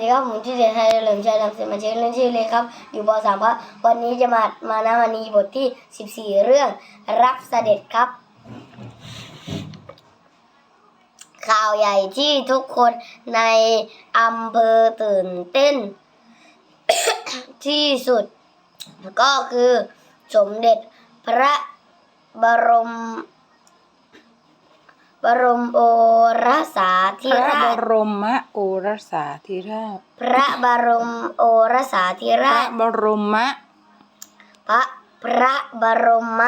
ดีครับผมที่อเด็กไทยเหลิมชัยนำเสมาเช็คเรื่องชื่อเลยครับ อยู่ป .3 ครับ วันนี้จะมามานะวันนี้บทที่ 14 เรื่องรับเสด็จครับ ข่าวใหญ่ที่ทุกคนในอำเภอตื่นเต้น ที่สุด ก็คือสมเด็จพระบรม บรมโอรสาธิพระราบช รมโอรสาธิราชพระบรมโอรสาธิพราระชบรมพระพระบรม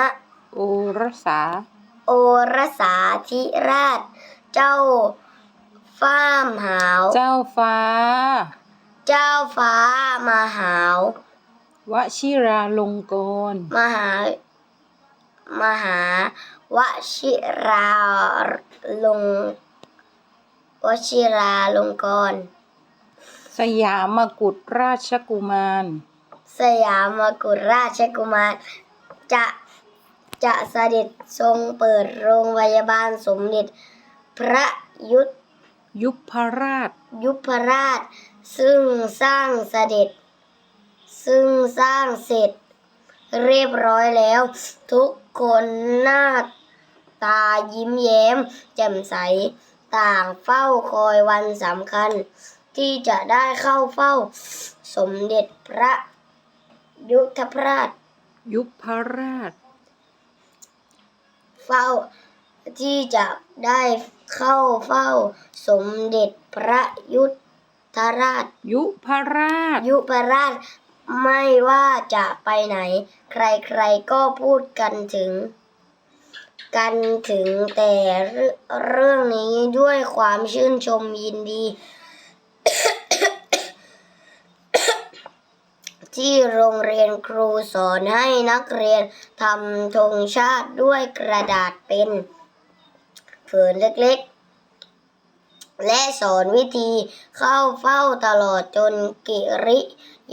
โอรสาโอรสาธิราช เจ้าฟ้ามหาว เจ้าฟ้า เจ้าฟ้ามหาว วชิราลงกรณ์มหามหา วชิราลงวชิราลงกรณ์สยามกุฎราชกุมาร สยามกุฎราชกุมาร จะจะเสด็จทรงเปิดโรงพยาบาลสมเด็จพระยุทธยุพราช ยุพราช ซึ่งสร้างเสด็จ ซึ่งสร้างเสร็จ เรียบร้อยแล้ว ทุกคนหน้า ตายิ้มแย้ม แจ่มใส ต่างเฝ้าคอยวันสำคัญ ที่จะได้เข้าเฝ้า สมเด็จพระ ยุทธราช ยุพราช เฝ้าที่จะได้เข้าเฝ้า สมเด็จพระยุทธราช ยุพราช ยุพราชไม่ว่าจะไปไหน ใครๆก็พูดกันถึง กันถึงแต่เรื่องนี้ด้วยความชื่นชมยินดี ที่โรงเรียนครูสอนให้นักเรียนทำธงชาติด้วยกระดาษเป็นผืนเล็กๆ และสอนวิธีเข้าเฝ้าตลอดจนกิริ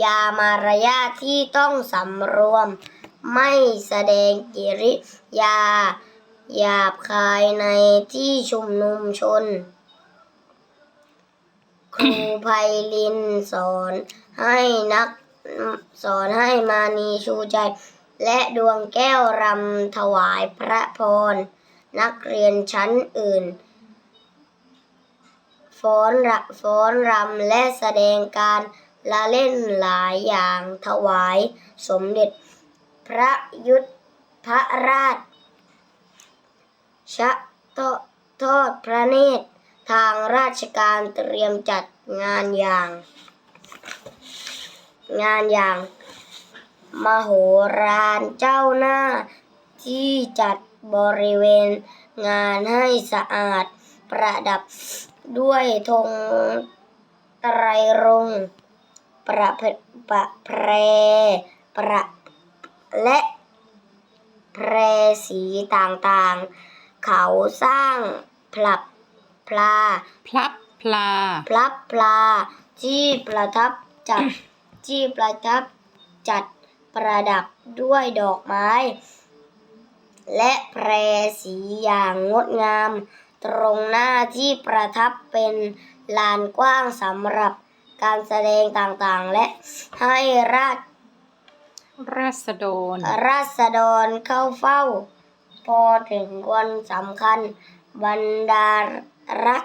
ยามารยาที่ต้องสำรวม ไม่แสดงกิริยา หยาบคายในที่ชุมนุมชน ครูไพลินสอนให้นักสอนให้มานีชูใจ และดวงแก้วรำถวายพระพร นักเรียนชั้นอื่นฟ้อนรำฟ้อนรำและแสดงการละเล่นหลายอย่างถวายสมเด็จ พระยุทธพระราช ชะทอทอดพระเนตร ทางราชการเตรียมจัดงานอย่าง งานอย่าง มโหฬารเจ้าหน้า ที่จัดบริเวณงานให้สะอาดประดับด้วยธงไตรรงประเพประแพรประและแพรสีต่างๆ เขาสร้างพลับพลา พลับพลา พลับพลา ที่ประทับจัดที่ประทับจัดประดับด้วยดอกไม้ และแพรสีอย่างงดงาม ตรงหน้าที่ประทับเป็นลานกว้างสำหรับการแสดงต่างๆ และให้ราชราษฎรราษฎรเข้าเฝ้าพ อถึงวันสำคัญ บรรดารัฐ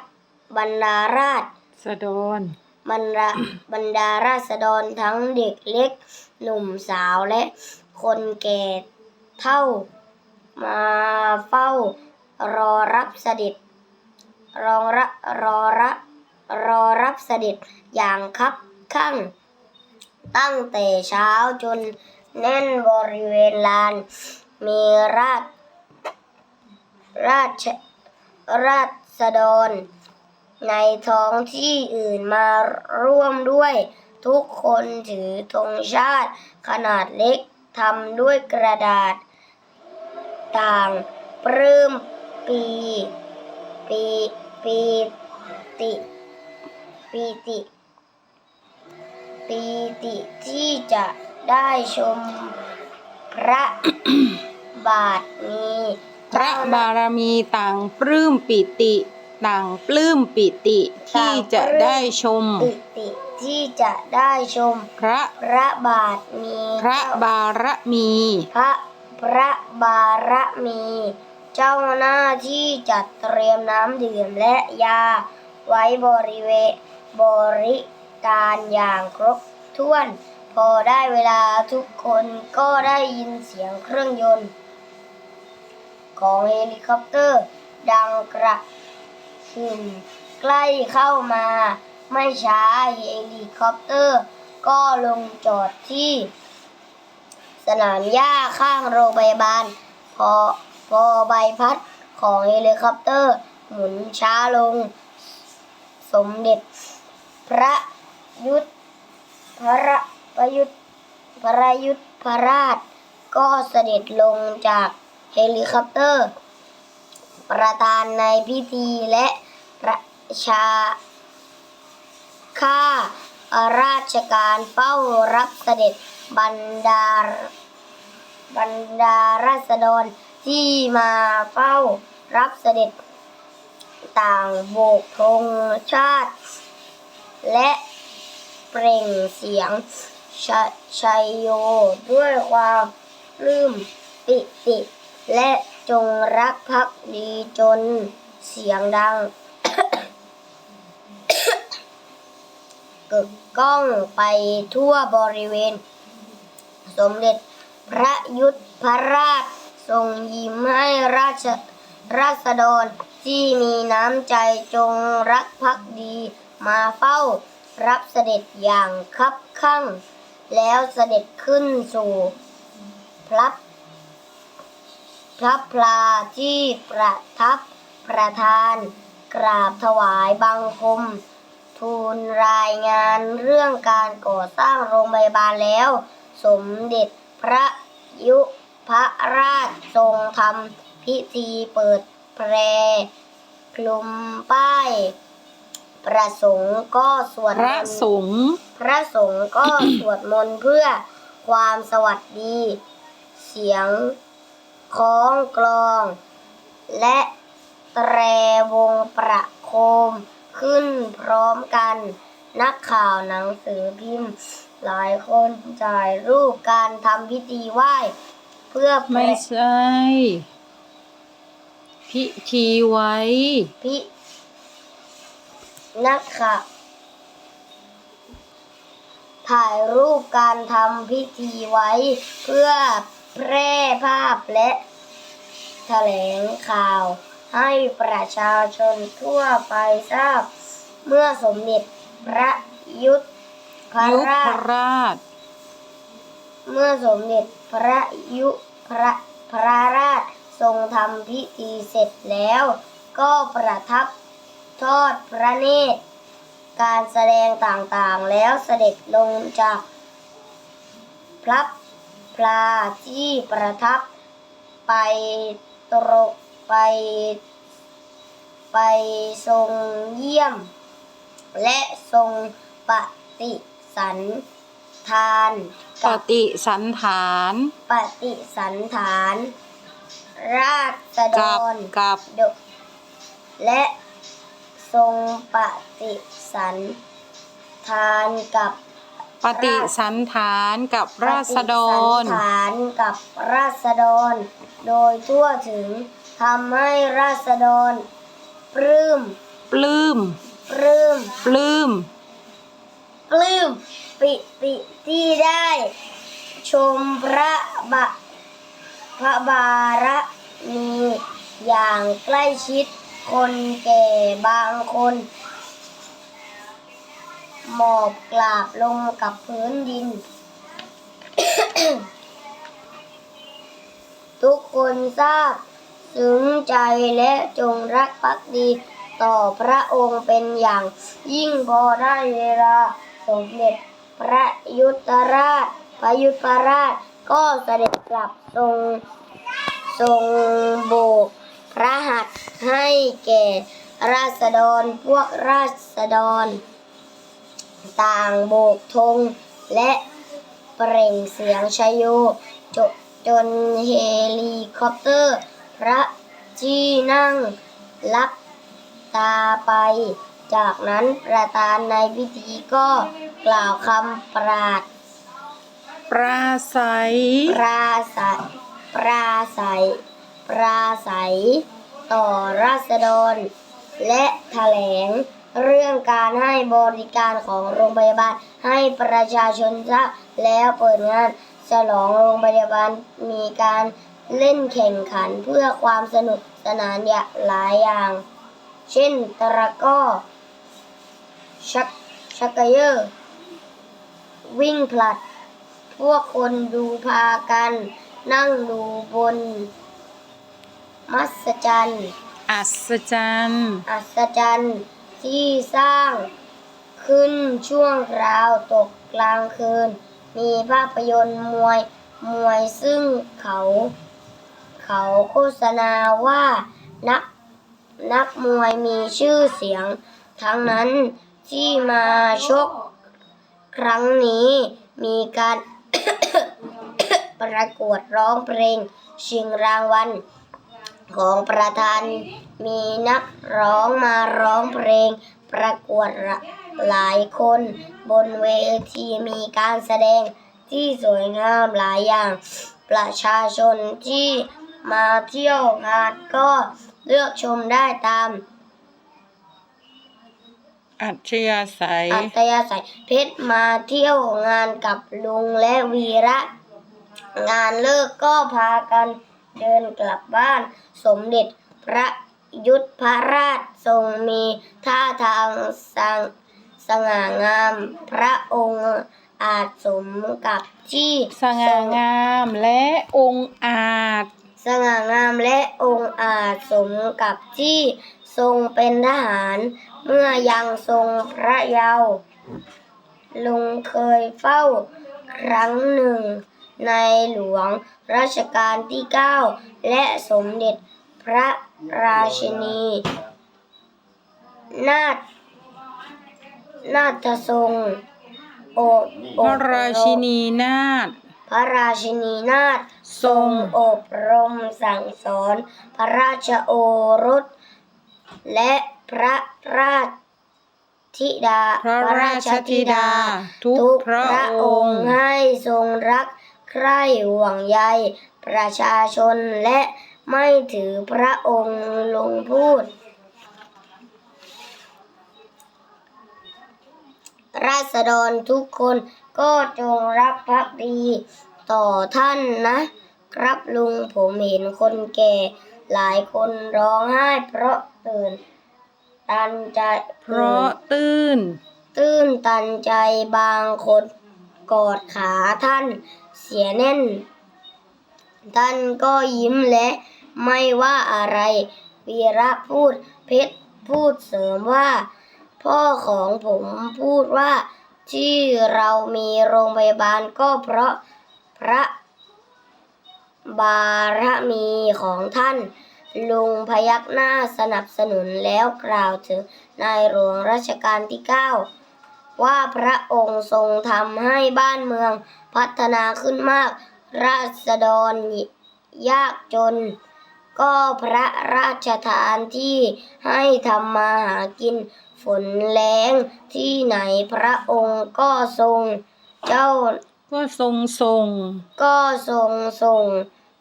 บรรดาราชสดรบรรดาบรรดาราษฎรทั้งเด็กเล็ก หนุ่มสาวและคนแก่เท่า มาเฝ้ารอรับเสด็จรองรับรอรับรอรับเสด็จอย่างคับข้าง ตั้งแต่เช้าจนแน่นบริเวณลาน มีราช ราชราษฎร ในท้องที่อื่นมาร่วมด้วย ทุกคนถือธงชาติขนาดเล็กทำด้วยกระดาษ ต่างปลื้มปี ปีปีติปีติปีติที่จะได้ชมพระบาทมี พระบารมีต่างปลื้มปิติ ต่างปลื้มปิติที่จะได้ชม ปิติที่จะได้ชม พระพระบาทมี พระบารมี พระพระบารมี เจ้าหน้าที่จัดเตรียมน้ำดื่มและยา ไว้บริเวณบริการอย่างครบถ้วน พอได้เวลาทุกคนก็ได้ยินเสียงเครื่องยนต์ ของเฮลิคอปเตอร์ ดังกระหึ่มใกล้เข้ามา ไม่ช้าเฮลิคอปเตอร์ ก็ลงจอดที่ สนามหญ้าข้างโรงพยาบาล พอพอใบพัดของเฮลิคอปเตอร์ หมุนช้าลง สมเด็จ พระยุทธพระประยุทธพระยุทธพระราชก็เสด็จลงจาก เฮลิคอปเตอร์ ประธานในพิธีและประชาข้าราชการเฝ้ารับเสด็จบรรดาบรรดาราษฎรที่มาเฝ้ารับเสด็จต่างโบกธงชาติ และเปล่งเสียงชชัยโยด้วยความลื้มปิติ และจงรักภักดีจนเสียงดังกึกก้องไปทั่วบริเวณ สมเด็จพระยุทธพระราชทรงยิ้มให้ราชราษฎรที่มีน้ำใจจงรักภักดีมาเฝ้ารับเสด็จอย่างคับคั่ง แล้วเสด็จขึ้นสู่พระ พระพลาที่ประทับประธาน กราบถวายบังคม ทูลรายงานเรื่องการก่อสร้างโรงพยาบาลแล้ว สมเด็จพระยุพระราชทรงทำพิธีเปิดแพรคลุมป้าย ประสงค์ก็สวดพระมนต์สงฆ์พระสงฆ์ก็สวดมนต์เพื่อความสวัสดี เสียง คล้องกลอง และแตรวงประโคมขึ้นพร้อมกัน นักข่าวหนังสือพิมพ์ หลายคนถ่ายรูปการทำพิธีไหว้ เพื่อแปไม่รใช่ พิธีไว้ พินักข่าวถ่ายรูปการทำพิธีไว้เพื่อ แพร่ภาพและแถลงข่าวให้ประชาชนทั่วไปทราบ เมื่อสมเด็จพระยุทธพระยุพราชราช เมื่อสมเด็จพระยุพระพระราชทรงทำพิธีเสร็จแล้ว ก็ประทับทอดพระเนตร การแสดงต่างๆแล้วเสด็จลงจากพระ พลาที่ประทับไปตรงไป ไปทรงเยี่ยม และทรงปฏิสันทานปกับฏิสันฐานปฏิสันฐาน ราษฎกับรกับดและทรงปฏิสันทานกับ ปฏิสันฐานกับราษฎปฏิสัรนฐานกับราษฎร โดยทั่วถึงทำให้ราษฎร ปลื้ม ปลื้ม ปลื้ม ปลื้ม ปลื้ม ปิติที่ได้ ชมพระบะพระบารมีอย่างใกล้ชิด คนแก่บางคน หมอบกราบลงกับพื้นดิน ทุกคนทราบถึงใจและจงรักภักดีต่อพระองค์เป็นอย่างยิ่งพอได้เวลาสมเด็จพระยุทธราชพระยุทธราชก็เสด็จกลับทรงทรงโบกพระหัตถ์ให้แก่ราษฎรพวกราษฎร ต่างโบกธงและเปล่งเสียงชโยจจนเฮลิคอปเตอร์ พระที่นั่งรับตตาไป จากนั้นประธานในพิธีก็กล่าวคำปราดปราศัยปราศัยปราศัยปราศัย ต่อราษฎร และแถลง เรื่องการให้บริการของโรงพยาบาลให้ประชาชนทราบแล้วเปิดงานฉลองโรงพยาบาลมีการเล่นแข่งขันเพื่อความสนุกสนานอย่างหลายอย่าง เช่นตะก้อชักชักเกยอร์ วิ่งผลัด พวกคนดูพากัน นั่งดูบน มัศจรรย์อัศจรรย์อัศจรรย์ ที่สร้างขึ้นช่วงราวตกกลางคืน มีภาพยนตร์มวยมวยซึ่งเขา เขาโฆษณาว่านักนักมวยมีชื่อเสียง ทั้งนั้นที่มาชกครั้งนี้มีการประกวดร้องเพลงชิงรางวัล ของประธานมีนักร้องมาร้องเพลงประกวดหลายคน บนเวทีมีการแสดงที่สวยงามหลายอย่าง ประชาชนที่มาเที่ยวงานก็เลือกชมได้ตาม อัจฉริยะใสยอัตยาศัยเพชรมาเที่ยวงานกับลุงและวีระ งานเลิกก็พากัน เดินกลับบ้าน สมเด็จพระยุทธพระราชทรงมีท่าทางสังสง่างาม พระองค์อาจสมกับที่สง่างามและองค์อาจ สง่างามและองค์อาจสมกับที่ทรงเป็นทหาร เมื่อยังทรงพระเยาว์ลุงเคยเฝ้าครั้งหนึ่งในหลวง รัชกาลที่ 9 และสมเด็จพระราชินี นาถนาถทรงโอพระราชินีนาถพระราชินีนาถทรงอบรมสั่งสอน พระราชโอรส และพระราชธิดา พระราชธิดา ทุกทุกพระพระอองงค์ค์ให้ทรงรัก ใคร่ห่วงใยประชาชนและไม่ถือพระองค์ลงพูด ราษฎรทุกคนก็จงรักภักดีต่อท่านนะ ครับลุงผมเห็นคนแก่ หลายคนร้องไห้เพราะตื่น ตันใจเพราะตื้นตื้นตันใจบางคน กอดขาท่านเสียแน่น ท่านก็ยิ้มและไม่ว่าอะไร วีระพูดเพชรพูดเสริมว่า พ่อของผมพูดว่า ที่เรามีโรงพยาบาลก็เพราะพระบารมีของท่าน ลุงพยักหน้าสนับสนุนแล้วกล่าวถึงในหลวงรัชกาลที่ 9 ว่าพระองค์ทรงทำให้บ้านเมืองพัฒนาขึ้นมาก ราษฎรยากจน ก็พระราชทานที่ให้ทำมาหากินฝนแรงที่ไหนพระองค์ก็ทรงเจ้าก็ทรงส่งก็ทรงส่ง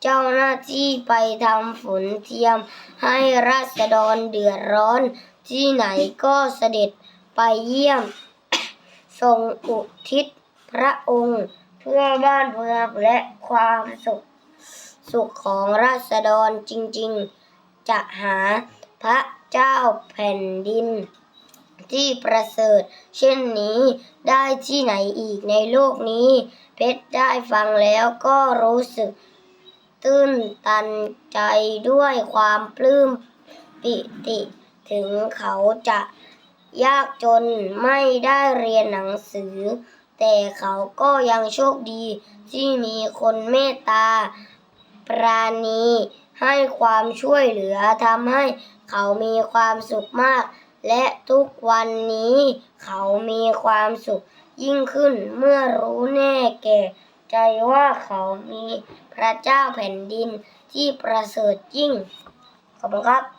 เจ้าหน้าที่ไปทำฝนเทียม ให้ราษฎรเดือดร้อนที่ไหนก็เสด็จไปเยี่ยม ทรงอุทิศพระองค์เพื่อบ้านเมืองและความสุขสุขของราษฎรจริงๆ จะหาพระเจ้าแผ่นดิน ที่ประเสริฐ เช่นนี้ได้ที่ไหนอีกในโลกนี้ เพชรได้ฟังแล้วก็รู้สึก ตื้นตันใจด้วยความปลื้มปิติ ถึงเขาจะ ยากจนไม่ได้เรียนหนังสือ แต่เขาก็ยังโชคดีที่มีคนเมตตา ปราณีให้ความช่วยเหลือทำให้เขามีความสุขมาก และทุกวันนี้เขามีความสุขยิ่งขึ้นเมื่อรู้แน่แก่ใจว่าเขามีพระเจ้าแผ่นดินที่ประเสริฐยิ่ง ขอบคุณครับ